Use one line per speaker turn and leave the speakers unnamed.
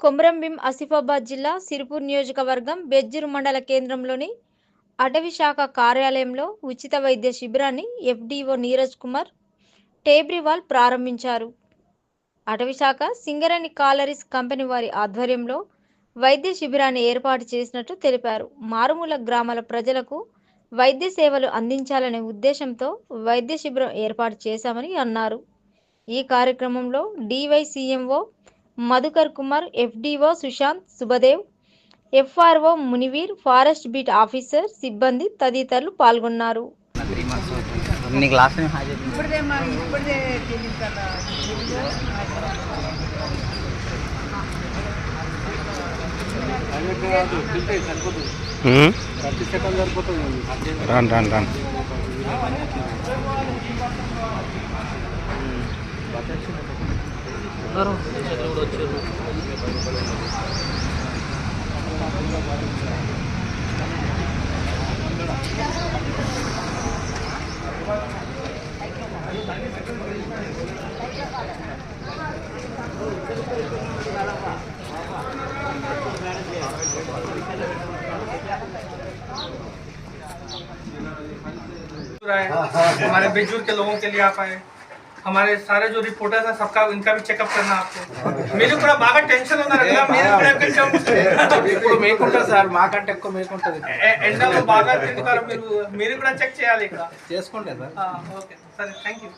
కొమరంభీం ఆసిఫాబాద్ జిల్లా సిరిపూర్ నియోజకవర్గం బెజ్జూరు మండల కేంద్రంలోని అటవీ శాఖ కార్యాలయంలో ఉచిత వైద్య శిబిరాన్ని ఎఫ్డీఓ నీరజ్ కుమార్ టేబ్రివాల్ ప్రారంభించారు. అటవీ శాఖ సింగరేణి కాలరీస్ కంపెనీ వారి ఆధ్వర్యంలో వైద్య శిబిరాన్ని ఏర్పాటు చేసినట్టు తెలిపారు. మారుమూల గ్రామాల ప్రజలకు వైద్య సేవలు అందించాలనే ఉద్దేశంతో వైద్య శిబిరం ఏర్పాటు చేశామని అన్నారు. ఈ కార్యక్రమంలో DYCMO Madhukar Kumar FDO Sushant Subhadev FRO Muniveer forest beat officer సిబ్బంది తదితరులు పాల్గొన్నారు.
కదా.
రాను రాను
हमारे बेजूर के लोगों के लिए आप आए। हमारे सारे जो रिपोर्टर्स हैं सबका इनका भी चेकअप करना आपको मेरे కూడా బాగా టెన్షన్ ఉన్నారు కదా మీరు కూడా కొంచెం
ఇప్పుడు మీకుంటుంది సార్ మాకంటే ఎక్కువ మీకుంటుంది
ఎ- ఎండలో బాగా తింటున్నారు మీరు మీరు కూడా చెక్ చేయాలి ఇక్కడ
చేసుకుంటే సార్
ఆ, ఓకే సరే థ్యాంక్ యూ